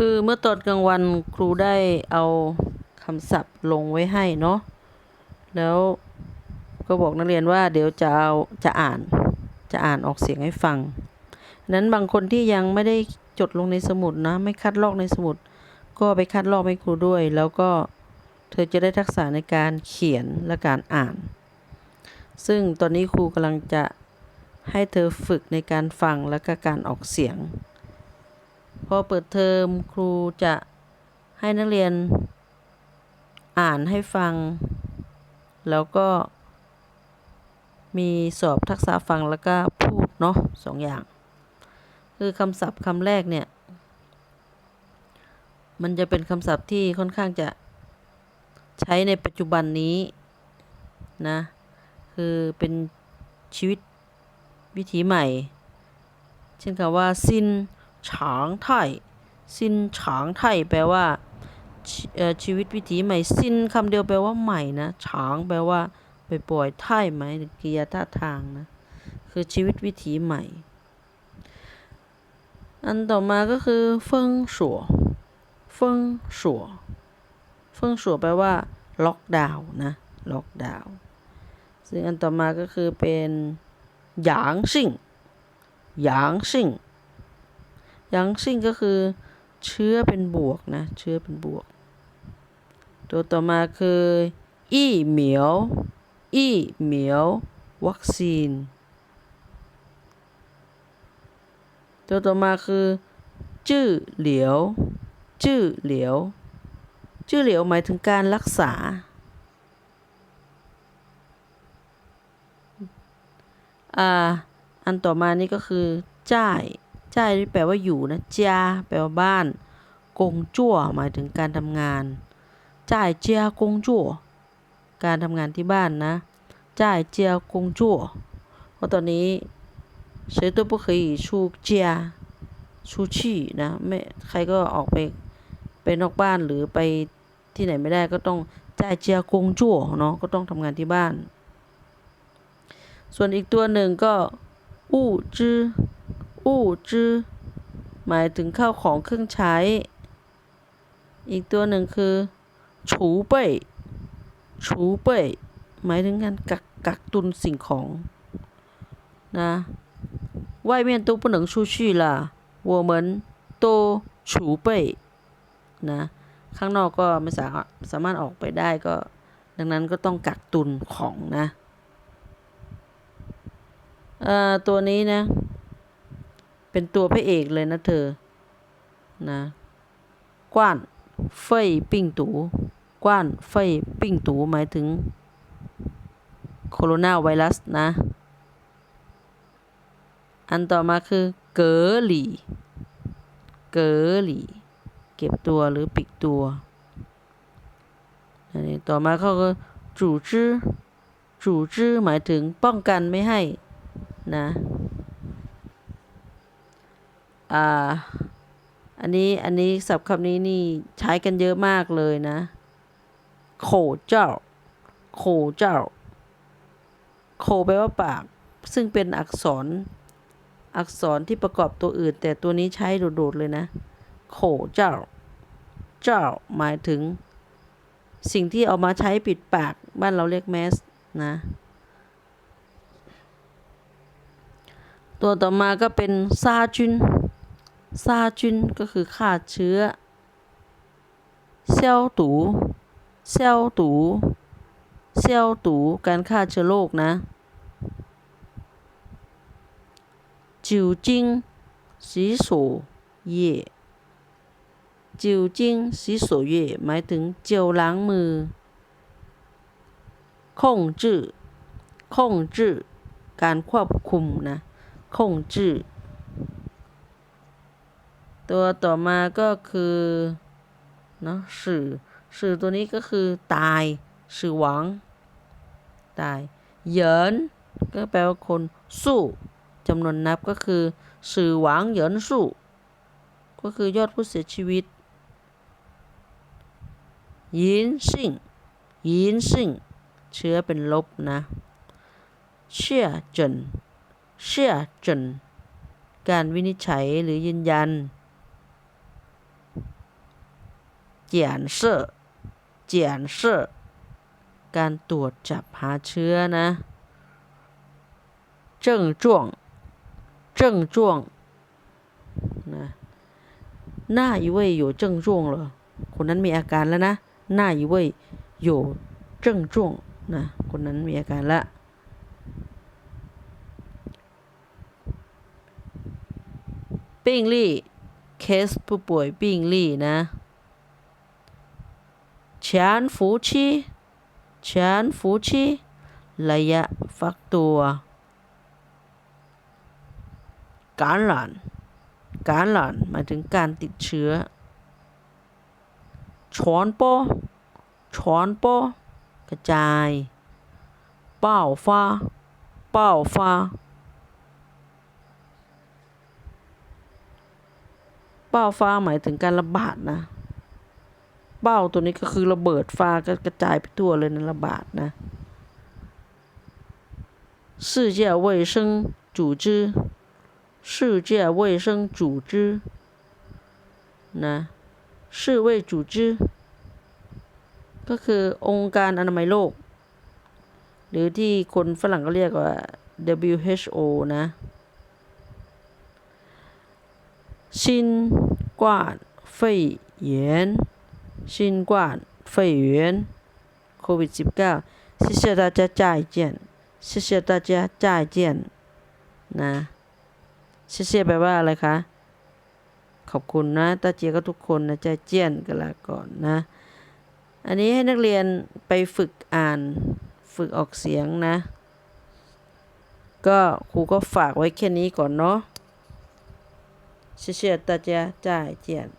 คือเมื่อตอนกลางวันครูได้เอาคำศัพท์ลงไว้ให้เนาะแล้วก็บอกนักเรียนว่าเดี๋ยวจะเอาจะอ่านจะอ่านออกเสียงให้ฟัง นั้นบางคนที่ยังไม่ได้จดลงในสมุดนะ ไม่คัดลอกในสมุด ก็ไปคัดลอกให้ครูด้วย แล้วก็เธอจะได้ทักษะในการเขียนและการอ่าน ซึ่งตอนนี้ครูกำลังจะให้เธอฝึกในการฟังและก็การออกเสียง พอเปิดเทอมครูจะให้นักเรียนอ่านให้ฟัง แล้วก็มีสอบทักษะฟังแล้วก็พูดเนาะสองอย่าง คือคำศัพท์คำแรกเนี่ย มันจะเป็นคำศัพท์ที่ค่อนข้างจะใช้ในปัจจุบันนี้นะ คือเป็นชีวิตวิถีใหม่ เช่นคำว่าซิน ฉางไทยซินฉางไทแปลว่าชีเอ่อชีวิตวิถีใหม่ซินคำเดียวแปลว่าใหม่นะฉางแปลว่าไปปล่อยไทไหมายถึงกิริยาท่าทางนะคือชีวิตวิถีใหม่ อันต่อมาก็คือเฟิงสัวเฟิงสัวเฟิงสัวแปลว่า ล็อกดาวน์นะล็อกดาวน์ซึ่งอันต่อมาก็คือเป็นหยางซิ่งหยางซิ่ง ยางซิ่งก็คือเชื้อเป็นบวกนะ เชื้อเป็นบวก ตัวต่อมาคืออีเหมียวอีเหมียววัคซีน ตัวต่อมาคือ จื้อเหลียว จื้อเหลียว จื้อเหลียวหมายถึงการรักษา อ่า อันต่อมานี่ก็คือ จ่าย จ่ายที่แปลว่าอยู่นะจาแปลว่าบ้าน กงจั่วหมายถึงการทำงาน จ่ายเจียกงจั่ว การทำงานที่บ้านนะ จ่ายเจียกงจั่ว เพราะตอนนี้谁都不可以出家出去นะไม่ใครก็ออกไปไปนอกบ้านหรือไปที่ไหนไม่ได้ก็ต้องจ่ายเจียกงจั่วเนาะก็ต้องทำงานที่บ้าน ส่วนอีกตัวหนึ่งก็อู้จื้อ อู้จื้อหมายถึงข้าวของเครื่องใช้ อีกตัวหนึ่งคือฉูเป่ยฉูเป่ยหมายถึงการกักกักตุนสิ่งของนะ外面都不能出去了我们都储备นะข้างนอกก็ไม่สามารถสามารถออกไปได้ก็ ดังนั้นก็ต้องกักตุนของนะ เอ่อตัวนี้นะ เป็นตัวพระเอกเลยนะเธอ นะ กว้านเฟยปิ้งตู กว้านเฟยปิ้งตูหมายถึงโคโรนาไวรัสนะ อันต่อมาคือเกอหลี่ เกอหลี่ เก็บตัวหรือปิดตัว อันนี้ต่อมาเขาก็จู่จื้อจู่จื้อหมายถึงป้องกันไม่ให้นะ อ่า อันนี้อันนี้ศัพท์คำนี้นี่ใช้กันเยอะมากเลยนะโขเจ้าโขเจ้าโขแปลว่าปาก ซึ่งเป็นอักษร อักษรที่ประกอบตัวอื่น แต่ตัวนี้ใช้โดดๆเลยนะโขเจ้า เจ้าหมายถึง สิ่งที่เอามาใช้ปิดปากบ้านเราเรียกแมสนะตัวต่อมาก็เป็นซาจุน ซาจุนก็คือฆ่าเชื้อเซลตูเซลตูเซลตูการฆ่าเชื้อโรคนะจิวจิงสีโสเย่จิวจิงสีโสเย่หมายถึงเจลล้างมือคงจื้อคงจื้อการควบคุมนะคงจื้อ ตัวต่อมาก็คือเนาะสื่อสื่อตัวนี้ก็คือตายสื่อหวัง ตายเหยินก็แปลว่าคนสู้จำนวนนับก็คือสื่อหวังเหยินสู้ ก็คือยอดผู้เสียชีวิตยินซิ่งยินซิ่งเชื้อเป็นลบนะเชื่อจนเชื่อจนการวินิจฉัยหรือยืนยัน เจียนเซอร์เจียนเซอร์การตรวจจับหาเชื้อนะ症状症状นะ那一位有症状了คนนั้นมีอาการแล้วนะ那一位有症状นะคนนั้นมีอาการละ 病例 เคสผู้ป่วย病例นะ ฉันฟูชีฉันฟูชีระยะฟักตัวการหลานการหลานหมายถึงการติดเชื้อช้อนโปช้อนโปกระจาย เป้าฟ้า เป้าฟ้า เป้าฟ้าหมายถึงการระบาดนะ เป้าตัวนี้ก็คือระเบิดฟ้าก็กระจายไปทั่วเลยนะระบาดนะ世界卫生组织世界卫生组织นะ世卫组织ก็คือองค์การอนามัยโลก หรือที่คนฝรั่งก็เรียกว่า WHO นะ 新冠肺炎， 新冠肺炎，COVID 十九，谢谢大家再见，谢谢大家再见นะ谢谢แปลว่าอะไรคะ ขอบคุณนะตาเจียก็ทุกคนนะใจเจียนกันละก่อนนะ อันนี้ให้นักเรียนไปฝึกอ่านฝึกออกเสียงนะ ก็ครูก็ฝากไว้แค่นี้ก่อนเนาะ谢谢大家，再见。